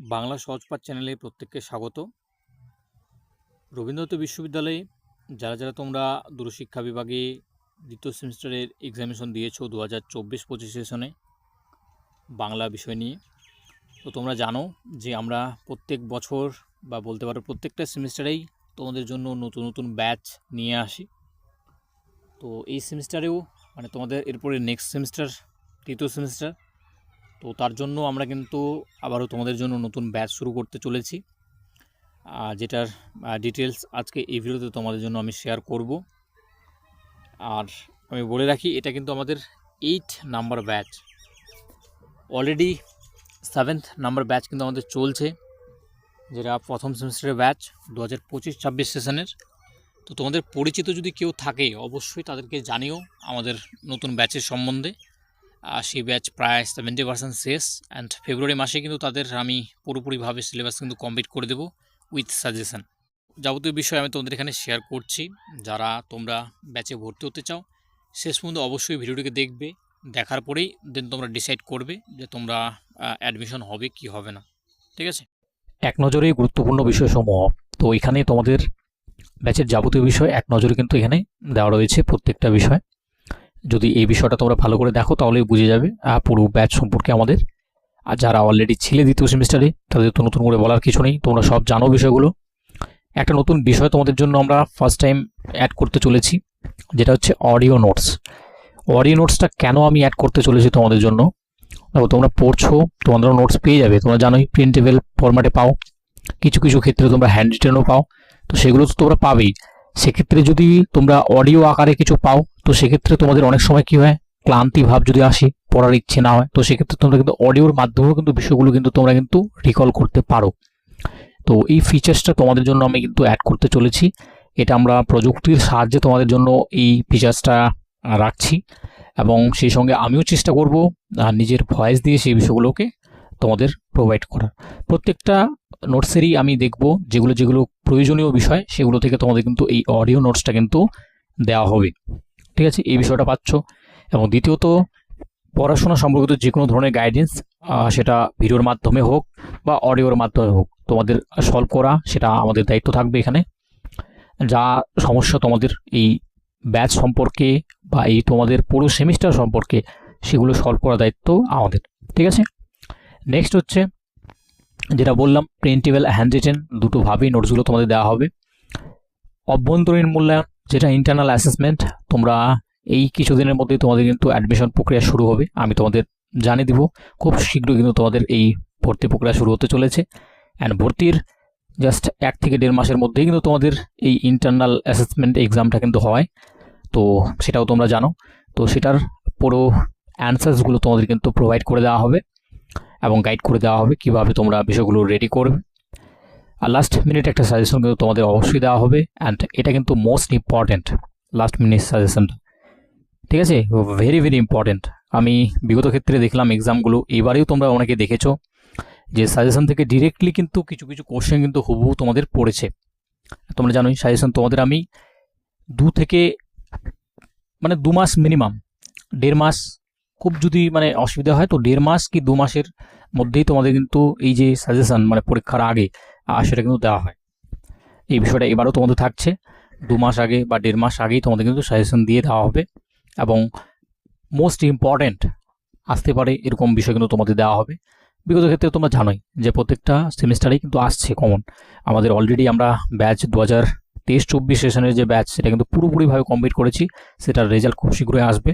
বাংলা সহজপাঠ চ্যানেলে প্রত্যেককে স্বাগত। রবীন্দ্রনাথ বিশ্ববিদ্যালয়ে যারা যারা তোমরা দূরশিক্ষা বিভাগে দ্বিতীয় সেমিস্টারের এক্সামিনেশন দিয়েছ দু হাজার চব্বিশ পঁচিশ সেশনে বাংলা বিষয় নিয়ে, তো তোমরা জানো যে আমরা প্রত্যেক বছর বা বলতে পারো প্রত্যেকটা সেমিস্টারেই তোমাদের জন্য নতুন নতুন ব্যাচ নিয়ে আসি। তো এই সেমিস্টারেও মানে তোমাদের এরপরে নেক্সট সেমিস্টার তৃতীয় সেমিস্টার তো তার জন্য আমরা কিন্তু আবারও তোমাদের জন্য নতুন ব্যাচ শুরু করতে চলেছি। যেটার ডিটেলস আজকে এই ভিডিওতে তোমাদের জন্য আমি শেয়ার করব। আর আমি বলে রাখি, এটা কিন্তু আমাদের eight number batch already seventh number batch কিন্তু আমাদের চলছে, যেটা প্রথম সেমিস্টারের ব্যাচ দু হাজার পঁচিশ ছাব্বিশ সেশনের তো তোমাদের পরিচিত যদি কেউ থাকে, অবশ্যই তাদেরকে জানিও আমাদের নতুন ব্যাচের সম্বন্ধে। সেই ব্যাচ প্রায় সেভেন্টি পার্সেন্ট শেষ অ্যান্ড ফেব্রুয়ারি মাসে কিন্তু তাদের আমি পুরোপুরিভাবে সিলেবাস কিন্তু কমপ্লিট করে দেবো উইথ সাজেশন যাবতীয় বিষয় আমি তোমাদের এখানে শেয়ার করছি। যারা তোমরা ব্যাচে ভর্তি হতে চাও, শেষ পর্যন্ত অবশ্যই ভিডিওটিকে দেখবে, দেখার পরেই দেন তোমরা ডিসাইড করবে যে তোমরা অ্যাডমিশন হবে কি হবে না। ঠিক আছে? এক নজরেই গুরুত্বপূর্ণ বিষয়সমূহ। তো এখানে তোমাদের ব্যাচের যাবতীয় বিষয় এক নজরে কিন্তু এখানে দেওয়া রয়েছে প্রত্যেকটা বিষয়। যদি এই বিষয়টা তোমরা ভালো করে দেখো, তাহলেই বুঝে যাবে পুরো ব্যাচ সম্পর্কে আমাদের। আর যারা অলরেডি ছিলে দ্বিতীয় সেমিস্টারে তাদের তো নতুন করে বলার কিছু নেই, তোমরা সব জানো বিষয়গুলো। একটা নতুন বিষয় তোমাদের জন্য আমরা ফার্স্ট টাইম অ্যাড করতে চলেছি, যেটা হচ্ছে অডিও নোটস অডিও নোটসটা কেন আমি অ্যাড করতে চলেছি তোমাদের জন্য? দেখো, তোমরা পড়ছো তোমাদের নোটস পেয়ে যাবে। তোমরা জানোই প্রিন্টেবল ফরম্যাটে পাও, কিছু কিছু ক্ষেত্রে তোমরা হ্যান্ড রিটেনও পাও, তো সেগুলো তো তোমরা পাবেই। সেক্ষেত্রে যদি তোমরা অডিও আকারে কিছু পাও তো সেক্ষেত্রে তোমাদের অনেক সময় কি হয়? ক্লান্তি ভাব যদি আসে, পড়ার ইচ্ছে না হয়, তো সেক্ষেত্রে তোমরা কিন্তু অডিওর মাধ্যমেও কিন্তু বিষয়গুলো কিন্তু তোমরা কিন্তু রিকল করতে পারো। তো এই ফিচার্সটা তোমাদের জন্য আমি কিন্তু অ্যাড করতে চলেছি। এটা আমরা প্রযুক্তির সাহায্যে তোমাদের জন্য এই ফিচার্সটা রাখছি। এবং সেই সঙ্গে আমিও চেষ্টা করব নিজের ভয়েস দিয়ে সেই বিষয়গুলোকে তোমাদের প্রোভাইড করার। প্রত্যেকটা নোটসেরই আমি দেখব, যেগুলো যেগুলো প্রয়োজনীয় বিষয়, সেগুলো থেকে তোমাদের কিন্তু এই অডিও নোটসটা কিন্তু দেওয়া হবে। ঠিক আছে? এই বিষয়টা পাচ্ছ। এবং দ্বিতীয়ত, পড়াশোনা সম্পর্কিত যে কোনো ধরনের গাইডেন্স সেটা ভিডিওর মাধ্যমে হোক বা অডিওর মাধ্যমে হোক, তোমাদের সলভ করা, সেটা আমাদের দায়িত্ব থাকবে এখানে। যা সমস্যা তোমাদের এই ব্যাচ সম্পর্কে বা এই তোমাদের পুরো সেমিস্টার সম্পর্কে, সেগুলো সলভ করার দায়িত্ব আমাদের, ঠিক আছে? নেক্সট হচ্ছে, যেটা বললাম প্রিন্টেবল হ্যান্ড রিটেন দুটোভাবেই নোটসগুলো তোমাদের দেওয়া হবে। অভ্যন্তরীণ মূল্যায়ন যেটা ইন্টারনাল অ্যাসেসমেন্ট তোমরা এই কিছুদিনের মধ্যে তোমাদের কিন্তু অ্যাডমিশন প্রক্রিয়া শুরু হবে। আমি তোমাদের জানিয়ে দিব, খুব শীঘ্রই কিন্তু তোমাদের এই ভর্তি প্রক্রিয়া শুরু হতে চলেছে। অ্যান্ড ভর্তির জাস্ট এক থেকে দেড় মাসের মধ্যেই কিন্তু তোমাদের এই ইন্টারনাল অ্যাসেসমেন্ট এক্সামটা কিন্তু হয়। তো সেটাও তোমরা জানো। তো সেটার পুরো অ্যান্সার্সগুলো তোমাদের কিন্তু প্রোভাইড করে দেওয়া হবে এবং গাইড করে দেওয়া হবে কীভাবে তোমরা বিষয়গুলো রেডি করবে। আর লাস্ট মিনিট একটা সাজেশন কিন্তু তোমাদের অবশ্যই দেওয়া হবে অ্যান্ড এটা কিন্তু মোস্ট ইম্পর্ট্যান্ট লাস্ট মিনিট সাজেশনটা ঠিক আছে? ভেরি ভেরি ইম্পর্ট্যান্ট আমি বিগত ক্ষেত্রে দেখলাম এক্সামগুলো এবারেও তোমরা অনেকে দেখেছ যে সাজেশন থেকে ডিরেক্টলি কিন্তু কিছু কিছু কোশ্চেন কিন্তু হুবহু তোমাদের পড়েছে। তোমরা জানোই সাজেশন তোমাদের আমি দু থেকে মানে দু মাস মিনিমাম দেড় মাস। খুব যদি মানে অসুবিধা হয় তো দেড় মাস কি দু মাসের মধ্যেই তোমাদের কিন্তু এই যে সাজেশন মানে পরীক্ষার আগে সেটা কিন্তু দেওয়া হয়। এই বিষয়টা এবারও তোমাদের থাকছে। দু মাস আগে বা দেড় মাস আগেই তোমাদের কিন্তু সাজেশন দিয়ে দেওয়া হবে এবং মোস্ট ইম্পর্ট্যান্ট আসতে পারে এরকম বিষয় কিন্তু তোমাদের দেওয়া হবে। বিগত ক্ষেত্রে তোমরা জানোই যে প্রত্যেকটা সেমিস্টারেই কিন্তু আসছে কমন আমাদের অলরেডি আমরা ব্যাচ দু হাজার তেইশ চব্বিশ সেশনের যে ব্যাচ সেটা কিন্তু পুরোপুরিভাবে কমপ্লিট করেছি। সেটার রেজাল্ট খুব শীঘ্রই আসবে।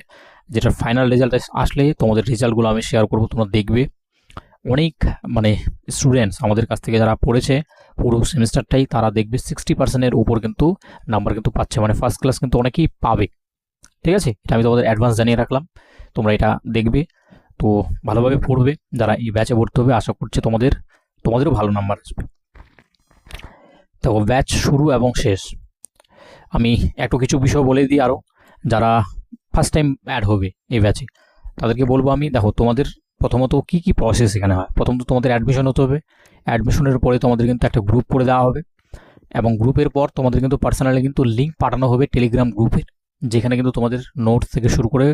যেটা ফাইনাল রেজাল্ট আসলে তোমাদের রেজাল্টগুলো আমি শেয়ার করব, তোমরা দেখবে। অনেক মানে স্টুডেন্টস আমাদের কাছ থেকে যারা পড়েছে পুরো সেমিস্টারটাই তারা দেখবে সিক্সটি পার্সেন্টের উপর কিন্তু নাম্বার কিন্তু পাচ্ছে। মানে ফার্স্ট ক্লাস কিন্তু অনেকেই পাবে। ঠিক আছে? এটা আমি তোমাদের অ্যাডভান্স জানিয়ে রাখলাম। তোমরা এটা দেখবে। তো ভালোভাবে পড়বে। যারা এই ব্যাচে ভর্তি হবে, আশা করছি তোমাদের, তোমাদেরও ভালো নাম্বার আসবে। দেখো ব্যাচ শুরু এবং শেষ। আমি একটু কিছু বিষয় বলে দিই আরও যারা ফার্স্ট টাইম অ্যাড হবে এই ব্যাচে তাদেরকে বলব আমি, দেখো তোমাদের প্রথমত কি কি প্রসেস এখানে হয়? প্রথমত তোমাদের অ্যাডমিশন হতে হবে। অ্যাডমিশনের পরে তোমাদের কিন্তু একটা গ্রুপ করে দেওয়া হবে। এবং গ্রুপের পর তোমাদের কিন্তু পার্সোনালি কিন্তু লিঙ্ক পাঠানো হবে টেলিগ্রাম গ্রুপের যেখানে কিন্তু তোমাদের নোটস থেকে শুরু করে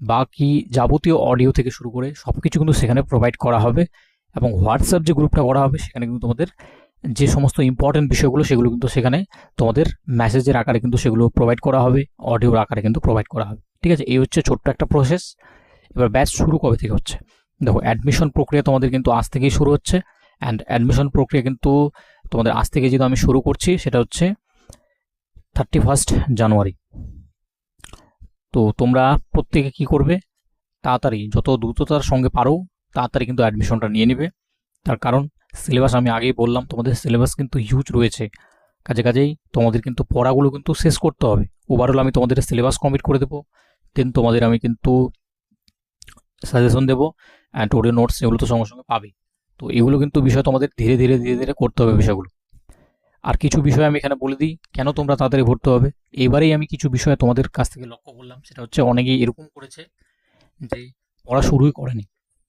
বাকি যাবতীয় অডিও থেকে শুরু করে সব কিছু কিন্তু সেখানে প্রোভাইড করা হবে। এবং হোয়াটসঅ্যাপ যে গ্রুপটা করা হবে, সেখানে কিন্তু তোমাদের যে সমস্ত ইম্পর্টেন্ট বিষয়গুলো, সেগুলো কিন্তু সেখানে তোমাদের মেসেজের আকারে কিন্তু সেগুলো প্রোভাইড করা হবে অডিওর আকারে কিন্তু প্রোভাইড করা হবে। ঠিক আছে? এই হচ্ছে ছোট্ট একটা প্রসেস এবার ব্যাচ শুরু কবে থেকে হচ্ছে? দেখো অ্যাডমিশন প্রক্রিয়া তোমাদের কিন্তু আজ থেকেই শুরু হচ্ছে। অ্যান্ড অ্যাডমিশন প্রক্রিয়া কিন্তু তোমাদের আজ থেকে যেহেতু আমি শুরু করছি, সেটা হচ্ছে থার্টি ফার্স্ট জানুয়ারি তো তোমরা প্রত্যেকে কি করবে? তাড়াতাড়ি, যত দ্রুততার সঙ্গে পারো, তাড়াতাড়ি কিন্তু অ্যাডমিশনটা নিয়ে নেবে। তার কারণ সিলেবাস আমি আগেই বললাম, তোমাদের সিলেবাস কিন্তু হিউজ রয়েছে। কাজে কাজেই তোমাদের কিন্তু পড়াগুলো কিন্তু শেষ করতে হবে। ওভারঅল আমি তোমাদের সিলেবাস কমপ্লিট করে দেবো। দেন তোমাদের আমি কিন্তু সাজেশন দেবো অ্যান্ড অডিও নোটস এগুলো তো সঙ্গে সঙ্গে পাবে তো এগুলো কিন্তু বিষয় তোমাদের ধীরে ধীরে ধীরে ধীরে করতে হবে বিষয়গুলো। আর কিছু বিষয় আমি এখানে বলে দিই, কেন তোমরা তাড়াতাড়ি ভরতে হবে? এবারেই আমি কিছু বিষয় তোমাদের কাছ থেকে লক্ষ্য করলাম, সেটা হচ্ছে অনেকেই এরকম করেছে যে পড়া শুরুই করেনি।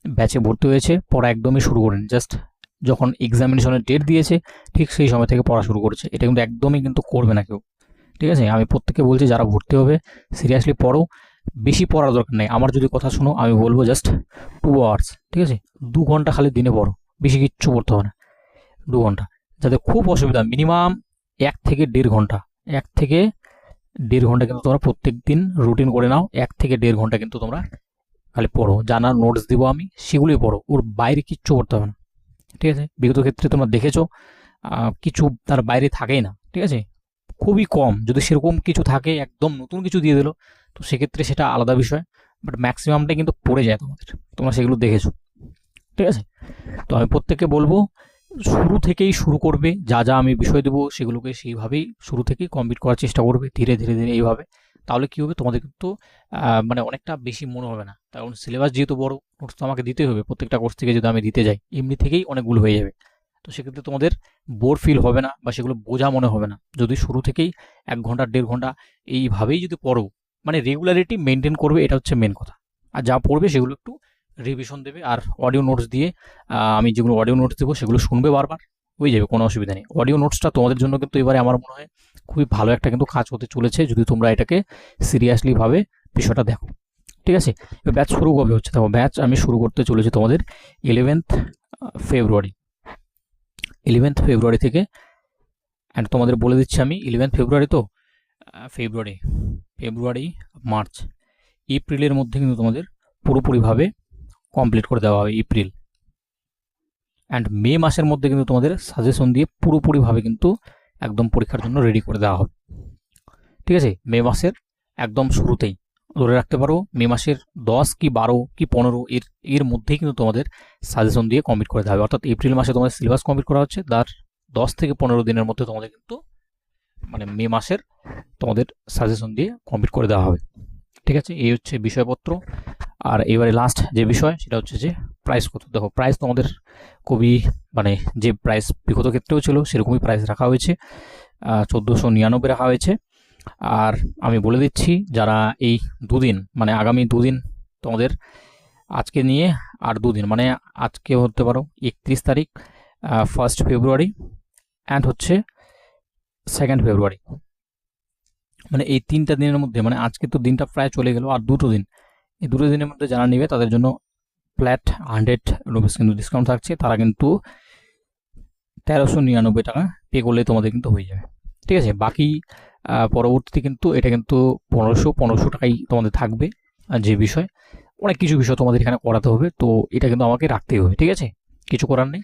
ব্যাচে ভর্তি হয়েছে, পড়া একদমই শুরু করেনি। জাস্ট যখন এক্সামিনেশনের ডেট দিয়েছে, ঠিক সেই সময় থেকে পড়া শুরু করেছে। এটা কিন্তু একদমই কিন্তু করবে না কেউ। ঠিক আছে? আমি প্রত্যেকে বলছি, যারা ভর্তি হবে সিরিয়াসলি পড়ো। বেশি পড়ার দরকার নেই। আমার যদি কথা শোনো, আমি বলব জাস্ট টু আওয়ার্স ঠিক আছে? দু ঘণ্টা খালি দিনে পড়ো, বেশি কিচ্ছু পড়তে হবে না। দু ঘণ্টা। যাতে খুব অসুবিধা মিনিমাম এক থেকে দেড় ঘণ্টা। এক থেকে দেড় ঘণ্টা কিন্তু তোমরা প্রত্যেক দিন রুটিন করে নাও, এক থেকে দেড় ঘণ্টা কিন্তু তোমরা খালি পড়ো। জানার নোটস দিব আমি, সেগুলোই পড়ো। ওর বাইরে কিচ্ছু করতে হবে না, ঠিক আছে? বিগত ক্ষেত্রে তোমরা দেখেছ কিছু তার বাইরে থাকেই না, ঠিক আছে? খুবই কম। যদি সেরকম কিছু থাকে, একদম নতুন কিছু দিয়ে দিলো তো সেক্ষেত্রে সেটা আলাদা বিষয় বাট ম্যাক্সিমামটাই কিন্তু পড়ে যায় তোমাদের। তোমরা সেগুলো দেখেছ, ঠিক আছে? তো আমি প্রত্যেককে বলব, শুরু থেকেই শুরু করবে, যা যা আমি বিষয় দেবো সেগুলোকে সেইভাবেই শুরু থেকেই কমপ্লিট করার চেষ্টা করবে, ধীরে ধীরে ধীরে এইভাবে। তাহলে কী হবে? তোমাদের কিন্তু মানে অনেকটা বেশি মনে হবে না। কারণ সিলেবাস যেহেতু বড় নোটস তো আমাকে দিতেই হবে। প্রত্যেকটা কোর্স থেকে যদি আমি দিতে যাই, এমনি থেকেই অনেকগুলো হয়ে যাবে। তো সেক্ষেত্রে তোমাদের বোর ফিল হবে না বা সেগুলো বোঝা মনে হবে না। যদি শুরু থেকেই এক ঘণ্টা, দেড় ঘণ্টা এইভাবেই যদি পড়ো মানে রেগুলারিটি মেনটেন করবে, এটা হচ্ছে মেন কথা। আর যা পড়বে সেগুলো একটু রিভিশন দেবে আর অডিও নোটস দিয়ে আমি যেগুলো অডিও নোটস দেবো সেগুলো শুনবে বারবার, হয়ে যাবে, কোনো অসুবিধা নেই। অডিও নোটসটা তোমাদের জন্য কিন্তু এবারে আমার মনে হয় খুবই ভালো একটা কিন্তু কাজ হতে চলেছে, যদি তোমরা এটাকে সিরিয়াসলিভাবে বিষয়টা দেখো। ঠিক আছে? এবার ব্যাচ শুরু কবে হচ্ছে? দেখো ব্যাচ আমি শুরু করতে চলেছি তোমাদের ইলেভেন্থ ফেব্রুয়ারি ইলেভেন্থ ফেব্রুয়ারি থেকে অ্যান্ড তোমাদের বলে দিচ্ছি আমি ইলেভেন্থ ফেব্রুয়ারি তো? ফেব্রুয়ারি ফেব্রুয়ারি মার্চ এপ্রিলের মধ্যে কিন্তু তোমাদের পুরোপুরিভাবে কমপ্লিট করে দেওয়া হবে এপ্রিল অ্যান্ড মে মাসের মধ্যে কিন্তু তোমাদের সাজেশন দিয়ে পুরোপুরিভাবে কিন্তু একদম পরীক্ষার জন্য রেডি করে দেওয়া হবে। ঠিক আছে? মে মাসের একদম শুরুতেই ধরে রাখতে পারো মে মাসের দশ কি বারো কি পনেরো এর এর মধ্যেই কিন্তু তোমাদের সাজেশন দিয়ে কমপ্লিট করে দেওয়া হবে। অর্থাৎ এপ্রিল মাসে তোমাদের সিলেবাস কমপ্লিট করা হচ্ছে। তার দশ থেকে পনেরো দিনের মধ্যে তোমাদের কিন্তু মানে মে মাসের তোমাদের সাজেশন দিয়ে কমপ্লিট করে দেওয়া হবে। ঠিক আছে? এই হচ্ছে বিষয়পত্র। আর এবারে লাস্ট যে বিষয়, সেটা হচ্ছে যে প্রাইস কত? দেখো প্রাইস তোমাদের খুবই মানে যে প্রাইস বিগত ক্ষেত্রেও ছিল, সেরকমই প্রাইস রাখা হয়েছে। চোদ্দোশো নিরানব্বই রাখা হয়েছে। আর আমি বলে দিচ্ছি, যারা এই দুদিন মানে আগামী দুদিন তোমাদের আজকে নিয়ে আর দুদিন মানে আজকে হতে পারো একত্রিশ তারিখ ফার্স্ট ফেব্রুয়ারি অ্যান্ড হচ্ছে সেকেন্ড ফেব্রুয়ারি মানে এই তিনটা দিনের মধ্যে মানে আজকে তো দিনটা প্রায় চলে গেল, আর দুটো দিন। এই দুটো দিনের মধ্যে যারা নেবে, তাদের জন্য ফ্ল্যাট হান্ড্রেড রুপিস কিন্তু ডিসকাউন্ট থাকছে। তারা কিন্তু তেরোশো নিরানব্বই টাকা পে করলে তোমাদের কিন্তু হয়ে যাবে। ঠিক আছে? বাকি পরবর্তীতে কিন্তু এটা কিন্তু পনেরোশো পনেরোশো টাকাই তোমাদের থাকবে যে বিষয়। অনেক কিছু বিষয় তোমাদের এখানে করাতে হবে, তো এটা কিন্তু আমাকে রাখতেই হবে। ঠিক আছে? কিছু করার নেই।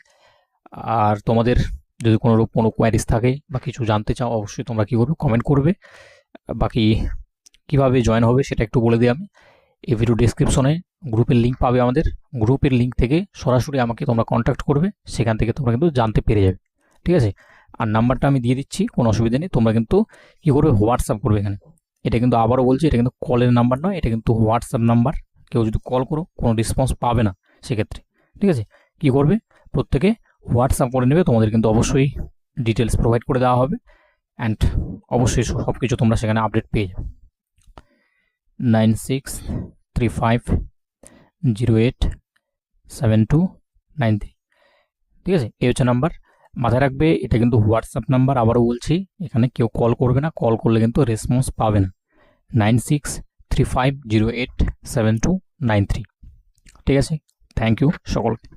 আর তোমাদের যদি কোনো কোনো কোয়ারিজ থাকে বা কিছু জানতে চাও, অবশ্যই তোমরা কী করবে কমেন্ট করবে। বাকি কীভাবে জয়েন হবে সেটা একটু বলে দিই আমি। এই ভিডিও ডিসক্রিপশনে গ্রুপের লিঙ্ক পাবে আমাদের। গ্রুপের লিঙ্ক থেকে সরাসরি আমাকে তোমরা কন্ট্যাক্ট করবে, সেখান থেকে তোমরা কিন্তু জানতে পেরে যাবে। ঠিক আছে? আর নাম্বারটা আমি দিয়ে দিচ্ছি, কোনো অসুবিধা নেই। তোমরা কিন্তু কী করবে হোয়াটসঅ্যাপ করবে এখানে। এটা কিন্তু আবারও বলছি, এটা কিন্তু কলের নাম্বার নয়, এটা কিন্তু হোয়াটসঅ্যাপ নাম্বার কেউ যদি কল করো, কোনো রেসপন্স পাবে না সেক্ষেত্রে। ঠিক আছে? কী করবে? প্রত্যেকে হোয়াটসঅ্যাপ করে নেবে, তোমাদের কিন্তু অবশ্যই ডিটেলস প্রোভাইড করে দেওয়া হবে অ্যান্ড অবশ্যই সব কিছু তোমরা সেখানে আপডেট পেয়ে যাবে। Nine six three five zero eight seven two nine three ঠিক আছে? এই হচ্ছে নাম্বার মাথায় রাখবে, এটা কিন্তু হোয়াটসঅ্যাপ নাম্বার আবারও বলছি, এখানে কেউ কল করবে না কল করলে কিন্তু রেসপন্স পাবে না। Nine six three five zero eight seven two nine three ঠিক আছে? থ্যাংক ইউ সকলকে।